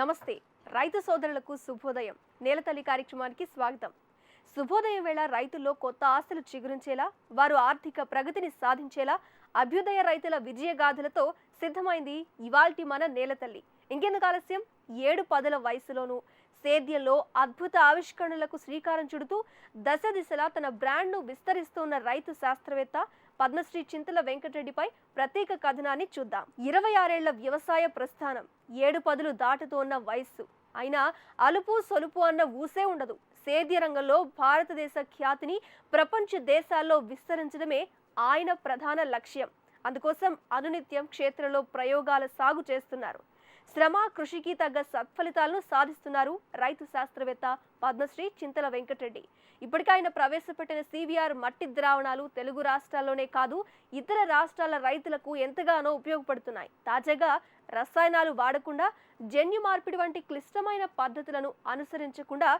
నమస్తే. రైతు సోదరులకు శుభోదయం. నేలతల్లి కార్యక్రమానికి స్వాగతం. శుభోదయం వేళ రైతుల్లో కొత్త ఆస్తులు చిగురించేలా వారు ఆర్థిక ప్రగతిని సాధించేలా అభ్యుదయ రైతుల విజయగాథలతో సిద్ధమైంది ఇవాల్టి మన నేలతల్లి ఇంకెందుకు ఆలస్యం? ఏడు పదుల వయసులోనూ సేద్యంలో అద్భుత ఆవిష్కరణలకు శ్రీకారం చుడుతూ దశ దిశలా తన బ్రాండ్ను విస్తరిస్తున్న రైతు శాస్త్రవేత్త పద్మశ్రీ చింతల వెంకటరెడ్డిపై ప్రత్యేక కథనాన్ని చూద్దాం. ఇరవై ఆరేళ్ళ వ్యవసాయ ప్రస్థానం. ఏడు పదులు దాటుతోన్న వయస్సు. అయినా అలుపు సొలుపు అన్న ఊసే ఉండదు. సేద్య రంగంలో భారతదేశ ఖ్యాతిని ప్రపంచ దేశాల్లో విస్తరించడమే ఆయన ప్రధాన లక్ష్యం. అందుకోసం అనునిత్యం క్షేత్రంలో ప్రయోగాల సాగు చేస్తున్నారు. శ్రమ కృషికి తగ్గ సత్ఫలితాలను సాధిస్తున్నారు రైతు శాస్త్రవేత్త పద్మశ్రీ చింతల వెంకటరెడ్డి. ఇప్పటికే ఆయన ప్రవేశపెట్టిన సివిఆర్ మట్టి ద్రావణాలు తెలుగు రాష్ట్రాల్లోనే కాదు ఇతర రాష్ట్రాల రైతులకు ఎంతగానో ఉపయోగపడుతున్నాయి. తాజాగా రసాయనాలు వాడకుండా జన్యు మార్పిడి వంటి క్లిష్టమైన పద్ధతులను అనుసరించకుండా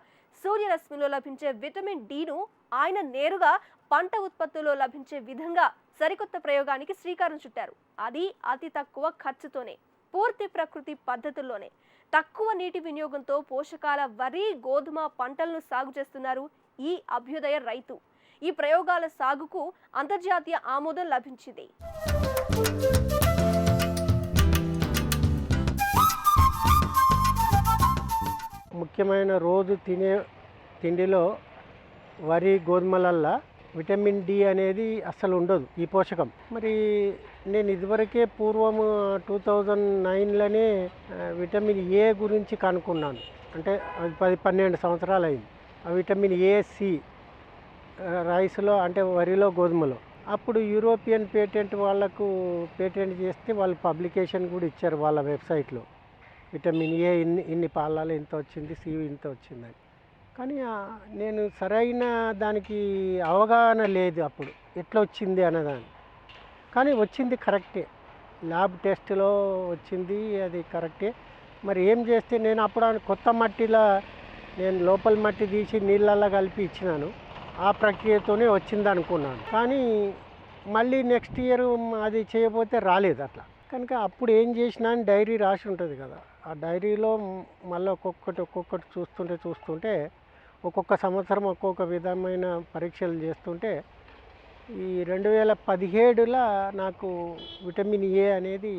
సూర్యరశ్మిలో లభించే విటమిన్ డిను ఆయన నేరుగా పంట ఉత్పత్తుల్లో లభించే విధంగా సరికొత్త ప్రయోగానికి శ్రీకారం చుట్టారు. అది అతి తక్కువ ఖర్చుతోనే. పూర్తి ప్రకృతి పద్ధతుల్లోనే. తక్కువ నీటి వినియోగంతో పోషకాల వరి గోధుమ పంటలను సాగు చేస్తున్నారు ఈ అభ్యుదయ రైతు. ఈ ప్రయోగాల సాగుకు అంతర్జాతీయ ఆమోదం లభించింది. ముఖ్యమైన రోజు తినే తిండిలో వరి గోధుమలల్లా విటమిన్ డి అనేది అస్సలు ఉండదు ఈ పోషకం. మరి నేను ఇదివరకే పూర్వం టూ థౌజండ్ నైన్లోనే విటమిన్ ఏ గురించి కనుక్కున్నాను. అంటే అది పది పన్నెండు సంవత్సరాలు అయింది ఆ విటమిన్ ఏ సి రైస్లో అంటే వరిలో గోధుమలో. అప్పుడు యూరోపియన్ పేటెంట్ వాళ్ళకు పేటెంట్ చేస్తే వాళ్ళు పబ్లికేషన్ కూడా ఇచ్చారు వాళ్ళ వెబ్సైట్లో. విటమిన్ ఏ ఇన్ని ఇన్ని పాలలో ఇంత వచ్చింది సి ఇంత వచ్చిందని. కానీ నేను సరైన దానికి అవగాహన లేదు అప్పుడు. ఎట్లా వచ్చింది అన్నదాన్ని. కానీ వచ్చింది కరెక్టే. ల్యాబ్ టెస్ట్లో వచ్చింది అది కరెక్టే. మరి ఏం చేస్తే నేను అప్పుడు కొత్త మట్టిలో నేను లోపల మట్టి తీసి నీళ్ళల్లో కలిపి ఇచ్చినాను. ఆ ప్రక్రియతోనే వచ్చింది అనుకున్నాను కానీ మళ్ళీ నెక్స్ట్ ఇయర్ అది చేయబోతే రాలేదు అట్లా. కనుక అప్పుడు ఏం చేసినా అని డైరీ రాసి ఉంటుంది కదా. ఆ డైరీలో మళ్ళీ ఒక్కొక్కటి ఒక్కొక్కటి చూస్తుంటే చూస్తుంటే ఒక్కొక్క సంవత్సరం ఒక్కొక్క విధమైన పరీక్షలు చేస్తుంటే ఈ రెండు వేల పదిహేడులో నాకు విటమిన్ ఏ అనేది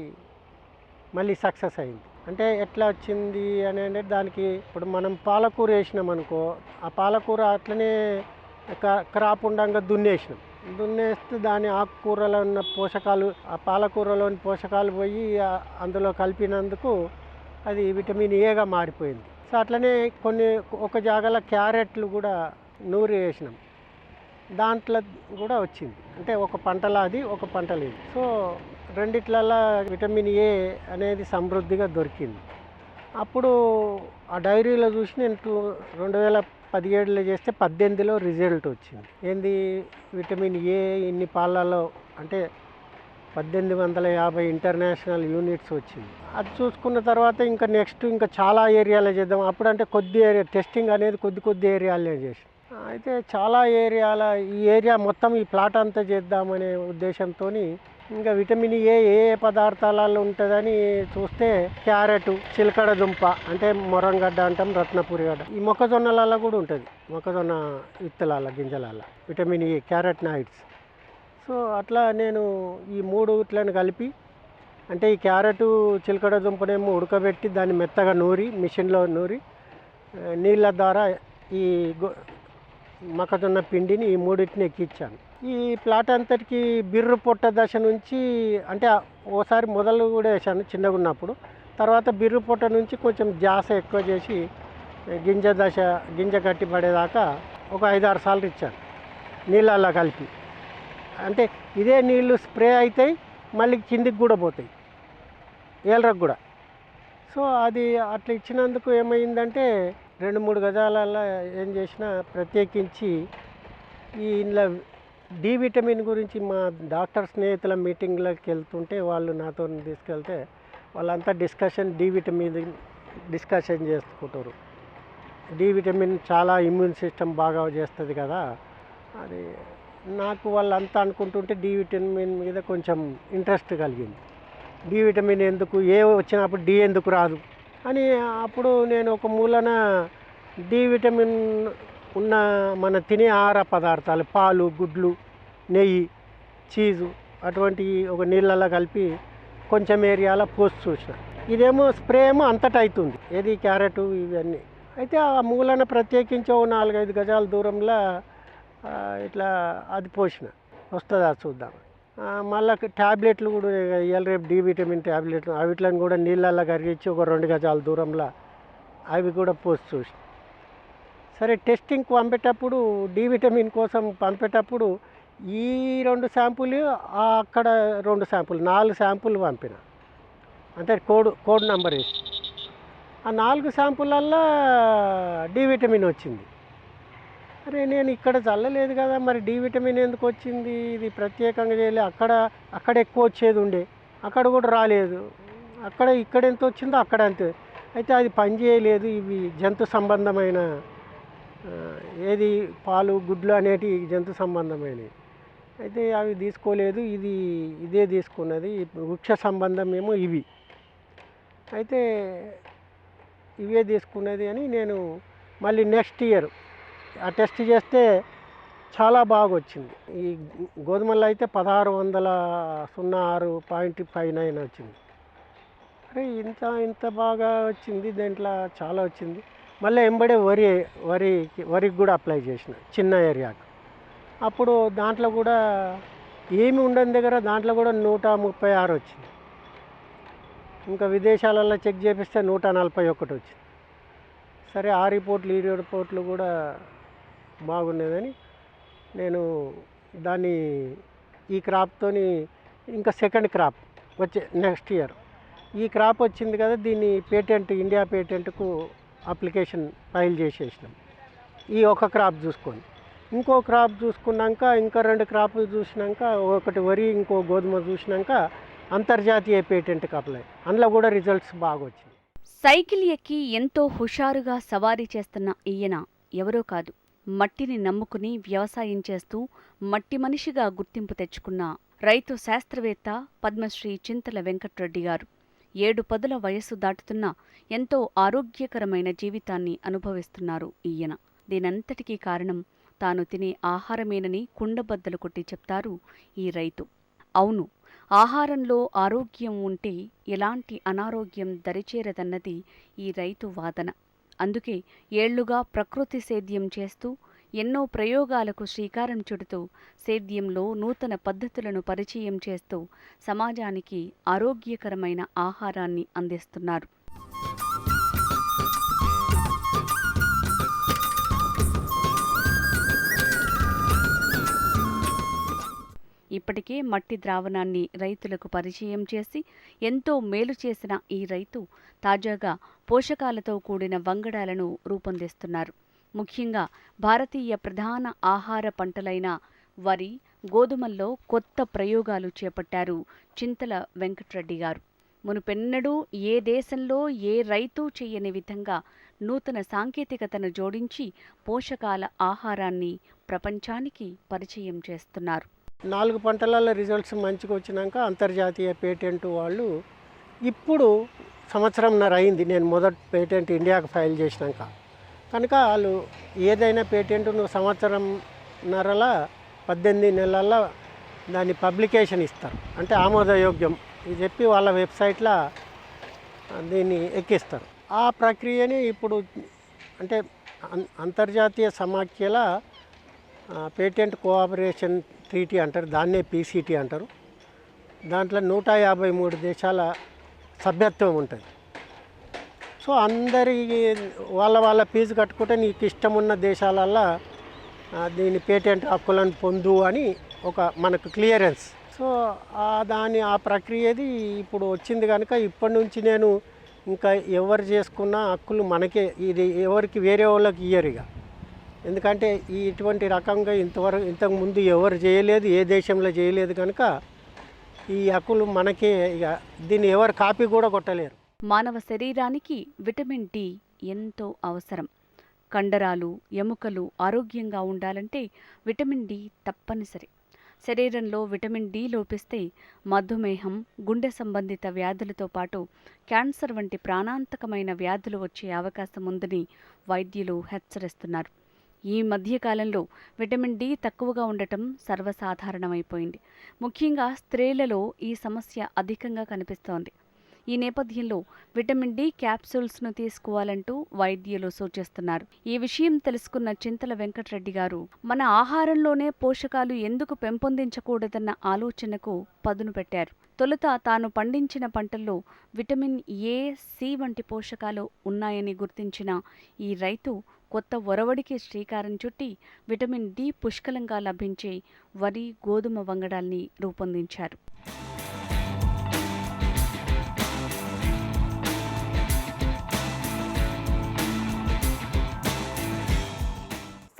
మళ్ళీ సక్సెస్ అయింది. అంటే ఎట్లా వచ్చింది అని అంటే దానికి ఇప్పుడు మనం పాలకూర వేసినాం అనుకో ఆ పాలకూర అట్లనే క్రాప్ ఉండంగా దున్నేసినాం. దున్నేస్తే దాని ఆకుకూరలో ఉన్న పోషకాలు ఆ పాలకూరలోని పోషకాలు పోయి అందులో కలిపినందుకు అది విటమిన్ ఏగా మారిపోయింది. సో అట్లనే కొన్ని ఒక జాగాలో క్యారెట్లు కూడా నూరి వేసినాం. దాంట్లో కూడా వచ్చింది. అంటే ఒక పంటలో అది ఒక పంట లేదు సో రెండిట్లలో విటమిన్ ఏ అనేది సమృద్ధిగా దొరికింది. అప్పుడు ఆ డైరీలో చూసి నేను టూ రెండు వేల పదిహేడులో చేస్తే పద్దెనిమిదిలో రిజల్ట్ వచ్చింది. ఏంది? విటమిన్ ఏ ఇన్ని పాలలో అంటే పద్దెనిమిది వందల యాభై ఇంటర్నేషనల్ యూనిట్స్ వచ్చింది. అది చూసుకున్న తర్వాత ఇంకా నెక్స్ట్ ఇంకా చాలా ఏరియాలో చేద్దాం. అప్పుడంటే కొద్ది ఏరియా టెస్టింగ్ అనేది కొద్ది కొద్ది ఏరియాలో చేసి అయితే చాలా ఏరియాల ఈ ఏరియా మొత్తం ఈ ప్లాట్ అంతా చేద్దామనే ఉద్దేశంతో ఇంకా విటమిన్ ఏ ఏ పదార్థాలలో ఉంటుందని చూస్తే క్యారెట్ చిలకడ దుంప అంటే మొరంగడ్డ అంటాం రత్నపూరి గడ్డ. ఈ మొక్కజొన్నలలో కూడా ఉంటుంది మొక్కజొన్న విత్తలాల గింజలాల vitamin A carotenoids so అట్లా నేను ఈ మూడు ఇట్లను కలిపి అంటే ఈ క్యారెట్ చిలకడ దుంపనేమో ఉడకబెట్టి దాన్ని మెత్తగా నూరి మిషన్లో నూరి నీళ్ళ ద్వారా ఈ గో- మొక్కజొన్న పిండిని ఈ మూడింటిని ఎక్కించాను ఈ ప్లాట్ అంతటికి బిర్రు పొట్ట దశ నుంచి అంటే ఓసారి మొదలు కూడా వేసాను చిన్నగా ఉన్నప్పుడు. తర్వాత బిర్రు పొట్ట నుంచి కొంచెం జాస ఎక్కువ చేసి గింజ దశ గింజ కట్టి పడేదాకా ఒక ఐదారు సార్లు ఇచ్చాను నీళ్ళల్లో కలిపి. అంటే ఇదే నీళ్ళు స్ప్రే అవుతాయి మళ్ళీ కిందికి కూడా పోతాయి. ఏలరకు కూడా. సో అది అట్లా ఇచ్చినందుకు ఏమైందంటే రెండు మూడు గజాలలో ఏం చేసినా ప్రత్యేకించి ఈ ఇంట్లో డి విటమిన్ గురించి మా డాక్టర్ స్నేహితుల మీటింగ్లోకి వెళ్తుంటే వాళ్ళు నాతో తీసుకెళ్తే వాళ్ళంతా డిస్కషన్ డి విటమిన్ డిస్కషన్ చేసుకుంటారు. డి విటమిన్ చాలా ఇమ్యూన్ సిస్టమ్ బాగా చేస్తుంది కదా. అది నాకు వాళ్ళంతా అనుకుంటుంటే డి విటమిన్ మీద కొంచెం ఇంట్రెస్ట్ కలిగింది. డి విటమిన్ ఎందుకు ఏ వచ్చినప్పుడు డి ఎందుకు రాదు? అని అప్పుడు నేను ఒక మూలన డి విటమిన్ ఉన్న మన తినే ఆహార పదార్థాలు పాలు గుడ్లు నెయ్యి చీజు అటువంటి ఒక నీళ్ళల్లో కలిపి కొంచెం ఏరియాలో పోసి చూసిన. ఇదేమో స్ప్రే ఏమో అంతటా అవుతుంది ఏది క్యారెట్ ఇవన్నీ. అయితే ఆ మూలన ప్రత్యేకించి ఓ నాలుగైదు గజాల దూరంలో ఇట్లా అది పోసిన. వస్తుందా చూద్దాం మళ్ళా ట్యాబ్లెట్లు కూడా ఇవాళ రేపు డి విటమిన్ ట్యాబ్లెట్లు అవిట్లను కూడా నీళ్ళల్లో కరిగించి ఒక రెండు గజాల దూరంలో అవి కూడా పోసి చూసి. సరే టెస్టింగ్కి పంపేటప్పుడు డి విటమిన్ కోసం పంపేటప్పుడు ఈ రెండు శాంపుల్ అక్కడ రెండు శాంపుల్ నాలుగు శాంపుల్ పంపిన. అంటే కోడ్ కోడ్ నెంబర్ వేసి. ఆ నాలుగు శాంపులల్లో డి విటమిన్ వచ్చింది. అరే నేను ఇక్కడ చల్లలేదు కదా మరి డి విటమిన్ ఎందుకు వచ్చింది? ఇది ప్రత్యేకంగా చేయలేదు అక్కడ అక్కడ ఎక్కువ వచ్చేది ఉండే. అక్కడ కూడా రాలేదు. అక్కడ ఇక్కడ ఎంత వచ్చిందో అక్కడ అంతే. అయితే అది పని చేయలేదు. ఇవి జంతు సంబంధమైన ఏది పాలు గుడ్లు అనేటివి జంతు సంబంధమైనవి. అయితే అవి తీసుకోలేదు. ఇది ఇదే తీసుకున్నది. వృక్ష సంబంధం ఏమో ఇవి. అయితే ఇవే తీసుకున్నది అని నేను మళ్ళీ నెక్స్ట్ ఇయర్ ఆ టెస్ట్ చేస్తే చాలా బాగా వచ్చింది ఈ గోధుమల్లో అయితే పదహారు వందల సున్నా ఆరు పాయింట్ ఫైవ్ నైన్ వచ్చింది. అరే ఇంత ఇంత బాగా వచ్చింది దీంట్లో చాలా వచ్చింది. మళ్ళీ ఎంబడే వరి వరి వరికి కూడా అప్లై చేసిన చిన్న ఏరియాకు. అప్పుడు దాంట్లో కూడా ఏమి ఉండని దగ్గర దాంట్లో కూడా నూట ముప్పై ఆరు వచ్చింది. ఇంకా విదేశాలలో చెక్ చేపిస్తే నూట నలభై ఒకటి వచ్చింది. సరే ఆ రిపోర్ట్లు ఈ రిపోర్ట్లు కూడా బాగుండేదని నేను దాన్ని ఈ క్రాప్తోని ఇంకా సెకండ్ క్రాప్ వచ్చే నెక్స్ట్ ఇయర్ ఈ క్రాప్ వచ్చింది కదా దీన్ని పేటెంట్ ఇండియా పేటెంట్కు అప్లికేషన్ ఫైల్ చేసేసినాం. ఈ ఒక క్రాప్ చూసుకొని. ఇంకో క్రాప్ చూసుకున్నాక ఇంకా రెండు క్రాపులు చూసినాక ఒకటి వరి ఇంకో గోధుమ చూసినాక అంతర్జాతీయ పేటెంట్కి అప్లై అందులో కూడా రిజల్ట్స్ బాగా వచ్చింది సైకిల్ ఎక్కి ఎంతో హుషారుగా సవారీ చేస్తున్న ఈయన ఎవరో కాదు. మట్టిని నమ్ముకుని వ్యవసాయం చేస్తూ మట్టి మనిషిగా గుర్తింపు తెచ్చుకున్న రైతు శాస్త్రవేత్త పద్మశ్రీ చింతల వెంకట్రెడ్డి గారు. ఏడు పదుల వయస్సు దాటుతున్న ఎంతో ఆరోగ్యకరమైన జీవితాన్ని అనుభవిస్తున్నారు ఈయన. దీనంతటికీ కారణం తాను తినే ఆహారమేనని కుండబద్దలు కొట్టి చెప్తారు ఈ రైతు. అవును ఆహారంలో ఆరోగ్యం ఉంటే ఎలాంటి అనారోగ్యం దరిచేరదన్నది ఈ రైతు వాదన. అందుకే ఏళ్ళుగా ప్రకృతి సేద్యం చేస్తూ ఎన్నో ప్రయోగాలకు శ్రీకారం చుడుతూ సేద్యంలో నూతన పద్ధతులను పరిచయం చేస్తూ సమాజానికి ఆరోగ్యకరమైన ఆహారాన్ని అందిస్తున్నారు. ఇప్పటికే మట్టి ద్రావణాన్ని రైతులకు పరిచయం చేసి ఎంతో మేలు చేసిన ఈ రైతు తాజాగా పోషకాలతో కూడిన వంగడాలను రూపొందిస్తున్నారు. ముఖ్యంగా భారతీయ ప్రధాన ఆహార పంటలైన వరి గోధుమల్లో కొత్త ప్రయోగాలు చేపట్టారు చింతల వెంకట్రెడ్డి గారు. మునుపెన్నడూ ఏ దేశంలో ఏ రైతు చేయని విధంగా నూతన సాంకేతికతను జోడించి పోషకాల ఆహారాన్ని ప్రపంచానికి పరిచయం చేస్తున్నారు. నాలుగు పంటలలో రిజల్ట్స్ మంచిగా వచ్చినాక అంతర్జాతీయ పేటెంట్ వాళ్ళు ఇప్పుడు సంవత్సరంన్నర అయింది. నేను మొదటి పేటెంట్ ఇండియాకు ఫైల్ చేసినాక. కనుక వాళ్ళు ఏదైనా పేటెంట్ నువ్వు పద్దెనిమిది నెలల్లో దాన్ని పబ్లికేషన్ ఇస్తారు. అంటే ఆమోదయోగ్యం ఇది చెప్పి వాళ్ళ వెబ్సైట్లో దీన్ని ఎక్కిస్తారు. ఆ ప్రక్రియని ఇప్పుడు అంటే అంతర్జాతీయ సమాఖ్యల పేటెంట్ కోఆపరేషన్ ట్రీటీ అంటారు దాన్నే పీసీటీ అంటారు. దాంట్లో నూట యాభై మూడు దేశాల సభ్యత్వం ఉంటుంది. సో అందరి వాళ్ళ వాళ్ళ ఫీజు కట్టుకుంటే నీకు ఇష్టం ఉన్న దేశాలల్లో దీని పేటెంట్ హక్కులను పొందు అని ఒక మనకు క్లియరెన్స్. సో ఆ దాని ఆ ప్రక్రియది ఇప్పుడు వచ్చింది కనుక ఇప్పటి నుంచి నేను ఇంకా ఎవరు చేసుకున్న హక్కులు మనకే ఇది ఎవరికి వేరే వాళ్ళకి ఇయ్యరు ఇక. ఎందుకంటే ఈ ఇటువంటి రకంగా ఇంతవరకు ఇంతకుముందు ఎవరు చేయలేదు ఏ దేశంలో చేయలేదు కనుక ఈ హక్కులు మనకే ఇక దీన్ని ఎవరు కాపీ కూడా కొట్టలేరు. మానవ శరీరానికి విటమిన్ డి ఎంతో అవసరం. కండరాలు ఎముకలు ఆరోగ్యంగా ఉండాలంటే విటమిన్ డి తప్పనిసరి. శరీరంలో విటమిన్ డి లోపిస్తే మధుమేహం గుండె సంబంధిత వ్యాధులతో పాటు క్యాన్సర్ వంటి ప్రాణాంతకమైన వ్యాధులు వచ్చే అవకాశం ఉందని వైద్యులు హెచ్చరిస్తున్నారు. ఈ మధ్యకాలంలో విటమిన్ డి తక్కువగా ఉండటం సర్వసాధారణమైపోయింది. ముఖ్యంగా స్త్రీలలో ఈ సమస్య అధికంగా కనిపిస్తోంది. ఈ నేపథ్యంలో విటమిన్ డి క్యాప్సూల్స్ను తీసుకోవాలంటూ వైద్యులు సూచిస్తున్నారు. ఈ విషయం తెలుసుకున్న చింతల వెంకటరెడ్డి గారు మన ఆహారంలోనే పోషకాలు ఎందుకు పెంపొందించకూడదన్న ఆలోచనకు పదును పెట్టారు. తొలుత తాను పండించిన పంటల్లో విటమిన్ ఏ సి వంటి పోషకాలు ఉన్నాయని గుర్తించిన ఈ రైతు కొత్త ఒరవడికి శ్రీకారం చుట్టి విటమిన్ డి పుష్కలంగా లభించే వరి గోధుమ వంగడాల్ని రూపొందించారు.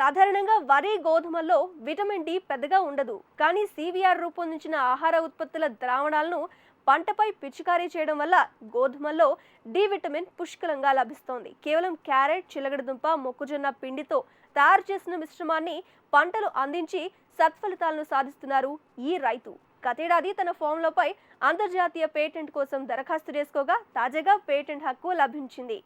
సాధారణంగా వరి గోధుమల్లో విటమిన్ డి పెద్దగా ఉండదు. కానీ సివిఆర్ రూపొందించిన ఆహార ఉత్పత్తుల ద్రావణాలను పంటపై పిచికారీ చేయడం వల్ల గోధుమల్లో డి విటమిన్ పుష్కలంగా లభిస్తోంది. కేవలం క్యారెట్ చిలగడదుంప మొక్కజొన్న పిండితో తయారు చేసిన మిశ్రమాన్ని పంటలు అందించి సత్ఫలితాలను సాధిస్తున్నారు ఈ రైతు. గతేడాది తన ఫామ్లపై అంతర్జాతీయ పేటెంట్ కోసం దరఖాస్తు చేసుకోగా తాజాగా పేటెంట్ హక్కు లభించింది.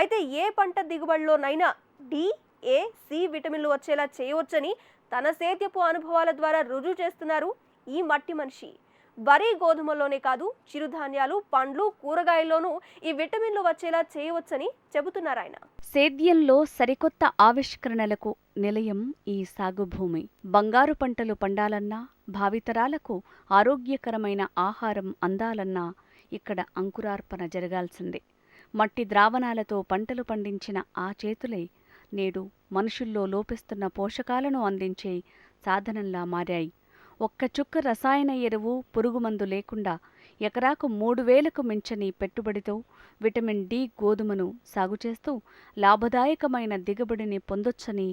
అయితే ఏ పంట దిగుబడిలోనైనా డి ఏ సి విటమిన్లు వచ్చేలా చేయవచ్చని తన సేద్యపు అనుభవాల ద్వారా రుజువు చేస్తున్నారు ఈ మట్టి మనిషి. వరి గోధుమల్లోనే కాదు చిరుధాన్యాలు పండ్లు కూరగాయల్లోనూ ఈ విటమిన్లు వచ్చేలా చేయవచ్చని చెబుతున్నారు ఆయన. సేద్యంలో సరికొత్త ఆవిష్కరణలకు నిలయం ఈ సాగు భూమి. బంగారు పంటలు పండాలన్నా భావితరాలకు ఆరోగ్యకరమైన ఆహారం అందాలన్నా ఇక్కడ అంకురార్పణ జరగాల్సిందే. మట్టి ద్రావణాలతో పంటలు పండించిన ఆ చేతులే నేడు మనుషుల్లో లోపిస్తున్న పోషకాలను అందించే సాధనంలా మారాయి. ఒక్క చుక్క రసాయన ఎరువు పురుగుమందు లేకుండా ఎకరాకు మూడు వేలకు మించని పెట్టుబడితో విటమిన్ డి గోధుమను సాగు చేస్తూ లాభదాయకమైన దిగుబడిని పొందొచ్చని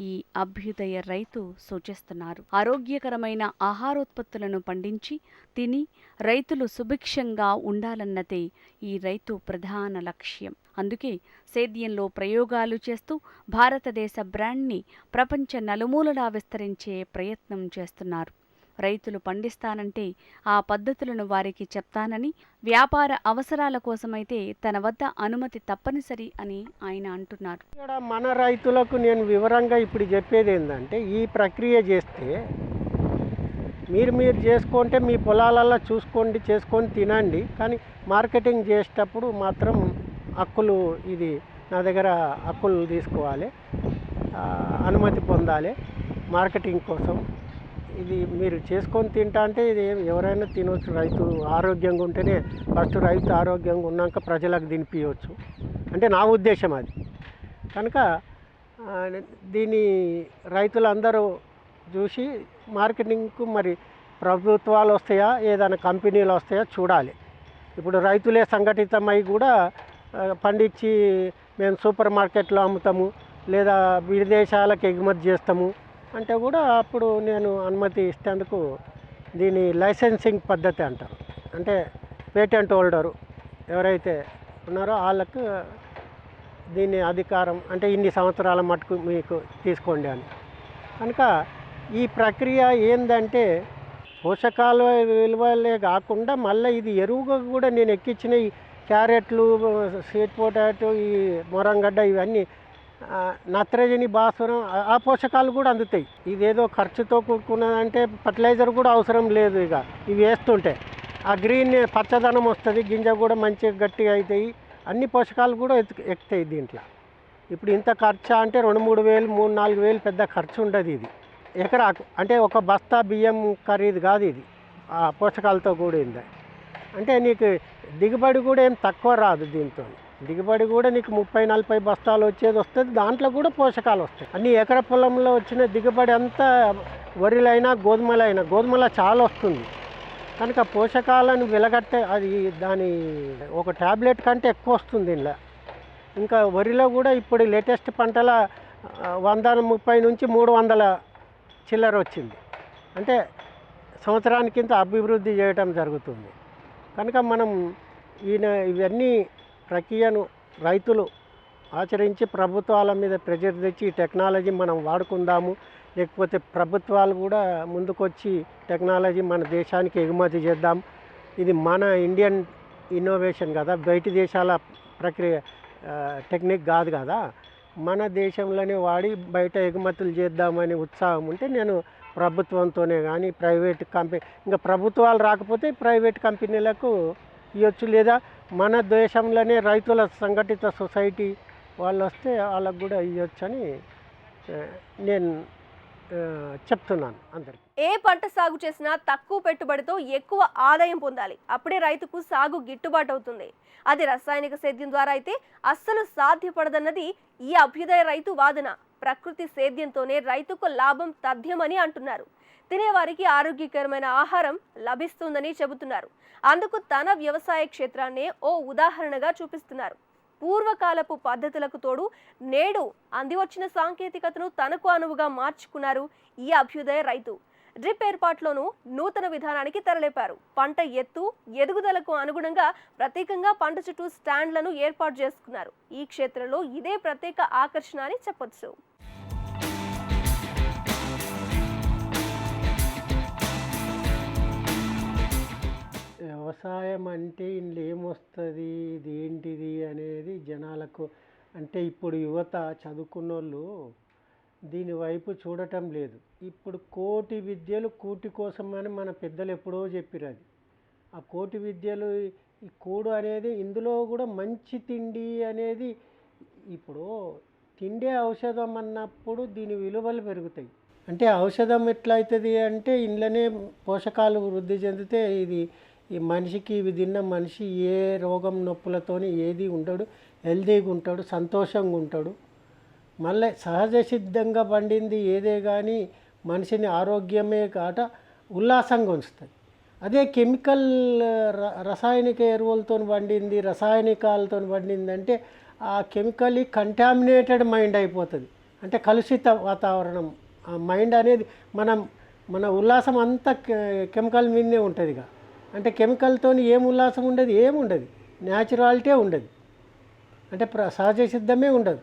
ఈ అభ్యుదయ రైతు సూచిస్తున్నారు. ఆరోగ్యకరమైన ఆహారోత్పత్తులను పండించి తిని రైతులు సుభిక్షంగా ఉండాలన్నదే ఈ రైతు ప్రధాన లక్ష్యం. అందుకే సేద్యంలో ప్రయోగాలు చేస్తూ భారతదేశ బ్రాండ్ని ప్రపంచ నలుమూలలా విస్తరించే ప్రయత్నం చేస్తున్నారు. రైతులు పండిస్తానంటే ఆ పద్ధతులను వారికి చెప్తానని వ్యాపార అవసరాల కోసమైతే తన వద్ద అనుమతి తప్పనిసరి అని ఆయన అంటున్నారు. ఇక్కడ మన రైతులకు నేను వివరంగా ఇప్పుడు చెప్పేది ఏంటంటే ఈ ప్రక్రియ చేస్తే మీరు మీరు చేసుకుంటే మీ పొలాలలో చూసుకోండి చేసుకొని తినండి. కానీ మార్కెటింగ్ చేసేటప్పుడు మాత్రం హక్కులు ఇది నా దగ్గర హక్కులు తీసుకోవాలి. అనుమతి పొందాలి. మార్కెటింగ్ కోసం. ఇది మీరు చేసుకొని తింటా అంటే ఇది ఎవరైనా తినవచ్చు రైతు ఆరోగ్యంగా ఉంటేనే ఫస్ట్ రైతు ఆరోగ్యంగా ఉన్నాక ప్రజలకు తినిపించవచ్చు అంటే నా ఉద్దేశం అది. కనుక దీని రైతులందరూ చూసి మార్కెటింగ్కు మరి ప్రభుత్వాలు వస్తాయా? ఏదైనా కంపెనీలు వస్తాయా? చూడాలి. ఇప్పుడు రైతులే సంఘటితమై కూడా పండించి మేము సూపర్ మార్కెట్లో అమ్ముతాము లేదా విదేశాలకు ఎగుమతి చేస్తాము అంటే కూడా అప్పుడు నేను అనుమతి ఇస్తేందుకు దీని లైసెన్సింగ్ పద్ధతి అంటారు. అంటే పేటెంట్ హోల్డరు ఎవరైతే ఉన్నారో వాళ్ళకు దీని అధికారం అంటే ఇన్ని సంవత్సరాల మటుకు మీకు తీసుకోండి అని. కనుక ఈ ప్రక్రియ ఏంటంటే పోషకాలు విలువలే కాకుండా మళ్ళీ ఇది ఎరువుగా కూడా నేను ఎక్కించిన క్యారెట్లు స్వీట్ పొటాటో ఈ మొరంగడ్డ ఇవన్నీ నత్రజని భాస్వరం ఆ- ఆ పోషకాలు కూడా అందుతాయి. ఇదేదో ఖర్చుతో కూడుకున్నదంటే ఫర్టిలైజర్ కూడా అవసరం లేదు ఇక. ఇవి వేస్తుంటే. ఆ గ్రీన్ పచ్చదనం వస్తుంది గింజ కూడా మంచిగా గట్టిగా అవుతాయి అన్ని పోషకాలు కూడా ఎత్తు ఎక్కుతాయి దీంట్లో. ఇప్పుడు ఇంత ఖర్చు అంటే రెండు మూడు వేలు మూడు నాలుగు వేలు పెద్ద ఖర్చు ఉండదు ఇది. ఎకరాకు అంటే ఒక బస్తా బియ్యం ఖరీదు కాదు ఇది. ఆ పోషకాలతో కూడింది. అంటే నీకు దిగుబడి కూడా ఏం తక్కువ రాదు దీంతో. దిగుబడి కూడా నీకు ముప్పై నలభై బస్తాలు వచ్చేది వస్తుంది దాంట్లో కూడా పోషకాలు వస్తాయి. అన్ని ఎకర పొలంలో వచ్చిన దిగుబడి అంతా వరిలైనా గోధుమలైనా గోధుమల చాలా వస్తుంది. కనుక పోషకాలను వెలగట్టే అది దాని ఒక ట్యాబ్లెట్ కంటే ఎక్కువ వస్తుంది ఇందులో. ఇంకా వరిలో కూడా ఇప్పుడు లేటెస్ట్ పంటల వంద ముప్పై నుంచి మూడు వందల చిల్లర వచ్చింది. అంటే సంవత్సరానికి ఇంత అభివృద్ధి చేయటం జరుగుతుంది. కనుక మనం ఈయన ఇవన్నీ ప్రక్రియను రైతులు ఆచరించి ప్రభుత్వాల మీద ప్రెజర్ తెచ్చి టెక్నాలజీ మనం వాడుకుందాము లేకపోతే ప్రభుత్వాలు కూడా ముందుకొచ్చి టెక్నాలజీ మన దేశానికి ఎగుమతి చేద్దాం. ఇది మన ఇండియన్ ఇన్నోవేషన్ కదా బయటి దేశాల ప్రక్రియ టెక్నిక్ కాదు కదా. మన దేశంలోనే వాడి బయట ఎగుమతులు చేద్దామని ఉత్సాహం ఉంటే నేను ప్రభుత్వంతోనే కానీ ప్రైవేట్ కంపెనీ ఇంకా ప్రభుత్వాలు రాకపోతే ప్రైవేట్ కంపెనీలకు ఇవ్వచ్చు లేదా మన దేశంలోనే రైతుల సంఘటిత సొసైటీ వాళ్ళు వస్తే వాళ్ళకు కూడా ఇవ్వచ్చని నేను చెప్తున్నాను అందరికి. ఏ పంట సాగు చేసినా తక్కువ పెట్టుబడితో ఎక్కువ ఆదాయం పొందాలి. అప్పుడే రైతుకు సాగు గిట్టుబాటు అవుతుంది. అది రసాయనిక సేద్యం ద్వారా అయితే అస్సలు సాధ్యపడదన్నది ఈ అభ్యుదయ రైతు వాదన. ప్రకృతి సేద్యంతోనే రైతుకు లాభం తథ్యమని అంటున్నారు. తినేవారికి ఆరోగ్యకరమైన ఆహారం లభిస్తుందని చెబుతున్నారు. అందుకు తన వ్యవసాయ క్షేత్రాన్నే ఓ ఉదాహరణగా చూపిస్తున్నారు. పూర్వకాలపు పద్ధతులకు తోడు నేడు అందివచ్చిన సాంకేతికతను తనకు అనువుగా మార్చుకున్నారు ఈ అభ్యుదయ రైతు. డ్రిప్ ఏర్పాట్లోనూ నూతన విధానానికి తెరలేపారు. పంట ఎత్తు ఎదుగుదలకు అనుగుణంగా ప్రత్యేకంగా పంట చుట్టూ స్టాండ్లను ఏర్పాటు చేసుకున్నారు. ఈ క్షేత్రంలో ఇదే ప్రత్యేక ఆకర్షణ అని చెప్పొచ్చు. వ్యవసాయం అంటే ఇందులో ఏమొస్తుంది? ఇది ఏంటిది అనేది జనాలకు అంటే ఇప్పుడు యువత చదువుకున్న వాళ్ళు దీని వైపు చూడటం లేదు. ఇప్పుడు కోటి విద్యలు కూటి కోసం అని మన పెద్దలు ఎప్పుడో చెప్పారు అది. ఆ కోటి విద్యలు ఈ కూడు అనేది ఇందులో కూడా మంచి తిండి అనేది ఇప్పుడు తిండే ఔషధం అన్నప్పుడు దీని విలువలు పెరుగుతాయి. అంటే ఔషధం ఎట్లా అవుతుంది అంటే ఇంట్లోనే పోషకాలు వృద్ధి చెందితే ఇది ఈ మనిషికి ఇవి తిన్న మనిషి ఏ రోగం నొప్పులతోని ఏది ఉండడు హెల్తీగా ఉంటాడు సంతోషంగా ఉంటాడు. మళ్ళీ సహజ సిద్ధంగా పండింది ఏదే కానీ మనిషిని ఆరోగ్యమే కాట ఉల్లాసంగా ఉంచుతుంది అదే కెమికల్ ర- రసాయనిక ఎరువులతో పండింది రసాయనికాలతో పండింది అంటే ఆ కెమికల్ కంటామినేటెడ్ మైండ్ అయిపోతుంది. అంటే కలుషిత వాతావరణం. ఆ మైండ్ అనేది మనం మన ఉల్లాసం అంతా కె- కెమికల్ మీదనే ఉంటుంది ఇక అంటే కెమికల్తో ఏం ఉల్లాసం ఉండదు ఏం ఉండదు. న్యాచురాలిటీ ఉండదు. అంటే ప్ర సహజ సిద్ధమే ఉండదు.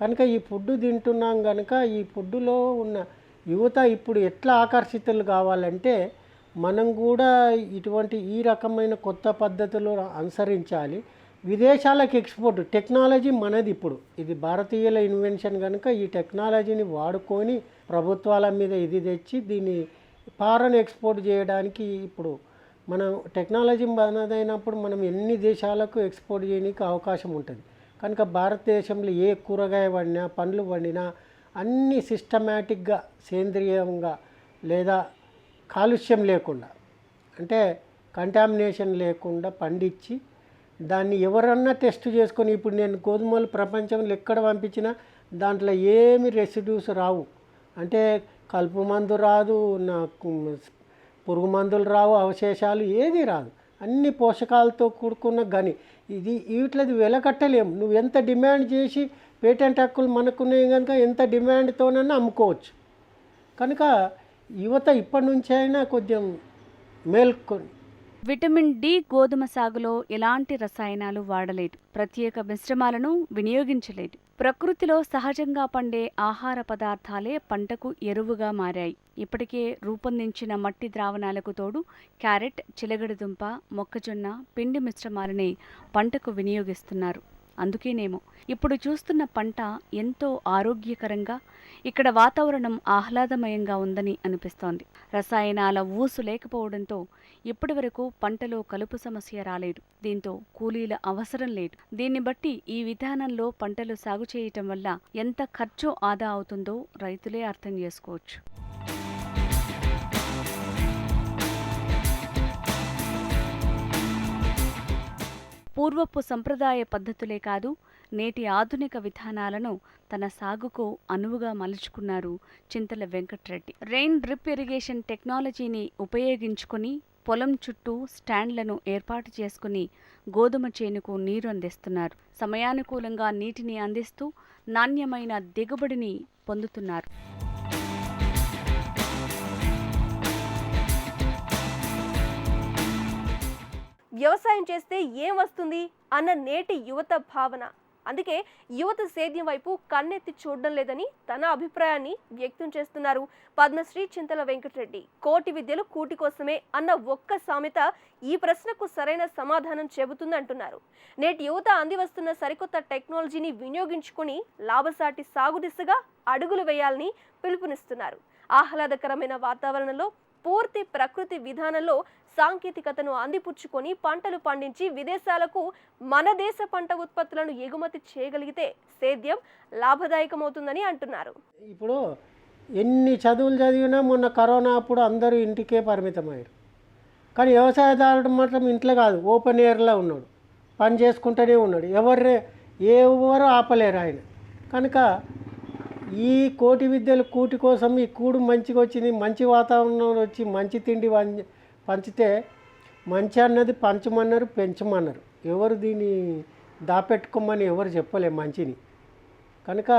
కనుక ఈ ఫుడ్ తింటున్నాం కనుక ఈ ఫుడ్డులో ఉన్న యువత ఇప్పుడు ఎట్లా ఆకర్షితులు కావాలంటే మనం కూడా ఇటువంటి ఈ రకమైన కొత్త పద్ధతులు అనుసరించాలి. విదేశాలకు ఎక్స్పోర్ట్ టెక్నాలజీ మనది ఇప్పుడు. ఇది భారతీయుల ఇన్వెన్షన్ కనుక ఈ టెక్నాలజీని వాడుకొని ప్రభుత్వాల మీద ఇది తెచ్చి దీన్ని ఫారెన్ ఎక్స్పోర్ట్ చేయడానికి ఇప్పుడు మనం టెక్నాలజీ మనదైనప్పుడు మనం ఎన్ని దేశాలకు ఎక్స్పోర్ట్ చేయడానికి అవకాశం ఉంటుంది. కనుక భారతదేశంలో ఏ కూరగాయ వండినా పండ్లు వండినా అన్ని సిస్టమేటిక్గా సేంద్రియంగా లేదా కాలుష్యం లేకుండా అంటే కంటామినేషన్ లేకుండా పండించి దాన్ని ఎవరన్నా టెస్ట్ చేసుకొని ఇప్పుడు నేను గోధుమలు ప్రపంచంలో ఎక్కడ పంపించినా దాంట్లో ఏమి రెసిడ్యూస్ రావు. అంటే కలుపు మందు రాదు నాకు పురుగు మందులు రావు అవశేషాలు ఏది రాదు. అన్ని పోషకాలతో కూడుకున్న గని. ఇది వీటిది వెలకట్టలేము. నువ్వు ఎంత డిమాండ్ చేసి పేటెంట్ హక్కులు మనకున్నాయి కనుక ఎంత డిమాండ్తోనైనా అమ్ముకోవచ్చు. కనుక యువత ఇప్పటి నుంచి అయినా కొంచెం మేల్కొని విటమిన్ డి గోధుమ సాగులో ఎలాంటి రసాయనాలు వాడలేదు. ప్రత్యేక మిశ్రమాలను వినియోగించలేదు. ప్రకృతిలో సహజంగా పండే ఆహార పదార్థాలే పంటకు ఎరువుగా మారాయి. ఇప్పటికే రూపొందించిన మట్టి ద్రావణాలకు తోడు క్యారెట్ చిలగడదుంప మొక్కజొన్న పిండి మిశ్రమాలని పంటకు వినియోగిస్తున్నారు. అందుకేనేమో ఇప్పుడు చూస్తున్న పంట ఎంతో ఆరోగ్యకరంగా ఇక్కడ వాతావరణం ఆహ్లాదమయంగా ఉందని అనిపిస్తోంది. రసాయనాల ఊసు లేకపోవడంతో ఇప్పటివరకు పంటలో కలుపు సమస్య రాలేదు. దీంతో కూలీల అవసరం లేదు. దీన్ని బట్టి ఈ విధానంలో పంటలు సాగు చేయటం వల్ల ఎంత ఖర్చు ఆదా అవుతుందో రైతులే అర్థం చేసుకోవచ్చు. పూర్వపు సంప్రదాయ పద్ధతులే కాదు నేటి ఆధునిక విధానాలను తన సాగుకు అనువుగా మలుచుకున్నారు Chintala Venkatreddy. Rain drip irrigation టెక్నాలజీని ఉపయోగించుకుని పొలం చుట్టూ స్టాండ్లను ఏర్పాటు చేసుకుని గోధుమ చేనుకు నీరు అందిస్తున్నారు. సమయానుకూలంగా నీటిని అందిస్తూ నాణ్యమైన దిగుబడిని పొందుతున్నారు. వ్యవసాయం చేస్తే ఏం వస్తుంది? అన్న నేటి యువత భావన. అందుకే యువత సేద్యం వైపు కన్నెత్తి చూడడం లేదని తన అభిప్రాయాన్ని వ్యక్తం చేస్తున్నారు. పద్మశ్రీ చింతల వెంకటరెడ్డి కోటి విద్యలు కూటి కోసమే అన్న ఒక్క సామెత ఈ ప్రశ్నకు సరైన సమాధానం చెబుతుందంటున్నారు. నేటి యువత అందివస్తున్న సరికొత్త టెక్నాలజీని వినియోగించుకుని లాభసాటి సాగు దిశగా అడుగులు వేయాలని పిలుపునిస్తున్నారు. ఆహ్లాదకరమైన వాతావరణంలో పూర్తి ప్రకృతి విధానంలో సాంకేతికతను అందిపుచ్చుకొని పంటలు పండించి విదేశాలకు మన దేశ పంట ఉత్పత్తులను ఎగుమతి చేయగలిగితే సేద్యం లాభదాయకమవుతుందని అంటున్నారు. ఇప్పుడు ఎన్ని చదువులు చదివినా మొన్న కరోనా అప్పుడు అందరూ ఇంటికే పరిమితమయ్యారు. కానీ వ్యవసాయదారుడు మాత్రం ఇంట్లో కాదు ఓపెన్ ఎయిర్లో ఉన్నాడు పని చేసుకుంటూనే ఉన్నాడు. ఎవరు ఎవరు ఆపలేరు ఆయన. కనుక ఈ కోటి విద్యలు కూటి కోసం ఈ కూడు మంచిగా వచ్చింది మంచి వాతావరణం వచ్చి మంచి తిండి పంచితే మంచి అన్నది పంచమన్నారు పెంచమన్నారు. ఎవరు దీన్ని దాపెట్టుకోమని ఎవరు చెప్పలే మంచిని. కనుక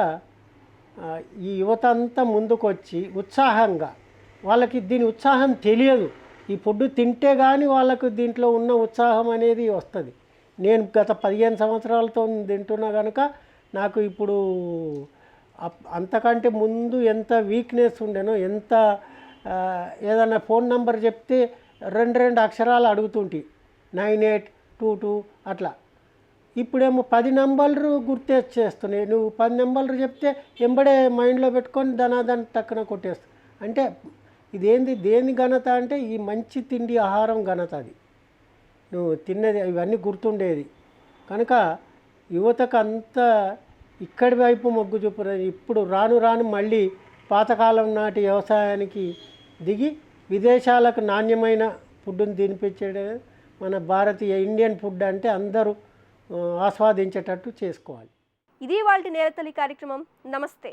ఈ యువత అంతా ముందుకొచ్చి ఉత్సాహంగా వాళ్ళకి దీని ఉత్సాహం తెలియదు. ఈ ఫుడ్ తింటే కానీ వాళ్ళకు దీంట్లో ఉన్న ఉత్సాహం అనేది వస్తుంది. నేను గత పదిహేను సంవత్సరాలతో తింటున్నా కనుక నాకు ఇప్పుడు అంతకంటే ముందు ఎంత వీక్నెస్ ఉండేనో ఎంత ఏదైనా ఫోన్ నంబర్ చెప్తే రెండు రెండు అక్షరాలు అడుగుతుంటి. నైన్ ఎయిట్ టూ టూ అట్లా. ఇప్పుడేమో పది నెంబర్లు గుర్తొచ్చేస్తున్నాయి. నువ్వు పది నెంబర్లు చెప్తే ఎంబడే మైండ్లో పెట్టుకొని ధనాధన టక్కున కొట్టేస్తా. అంటే ఇదేంది దేని ఘనత అంటే ఈ మంచి తిండి ఆహారం ఘనత అది. నువ్వు తిన్నది ఇవన్నీ గుర్తుండేది. కనుక యువతకు అంత ఇక్కడి వైపు మొగ్గు చూపుతుంది ఇప్పుడు రాను రాను మళ్ళీ పాతకాలం నాటి వ్యవసాయానికి దిగి విదేశాలకు నాణ్యమైన ఫుడ్ని తినిపించడం మన భారతీయ ఇండియన్ ఫుడ్ అంటే అందరూ ఆస్వాదించేటట్టు చేసుకోవాలి. ఇది వాళ్ళ నేరతలి కార్యక్రమం. నమస్తే.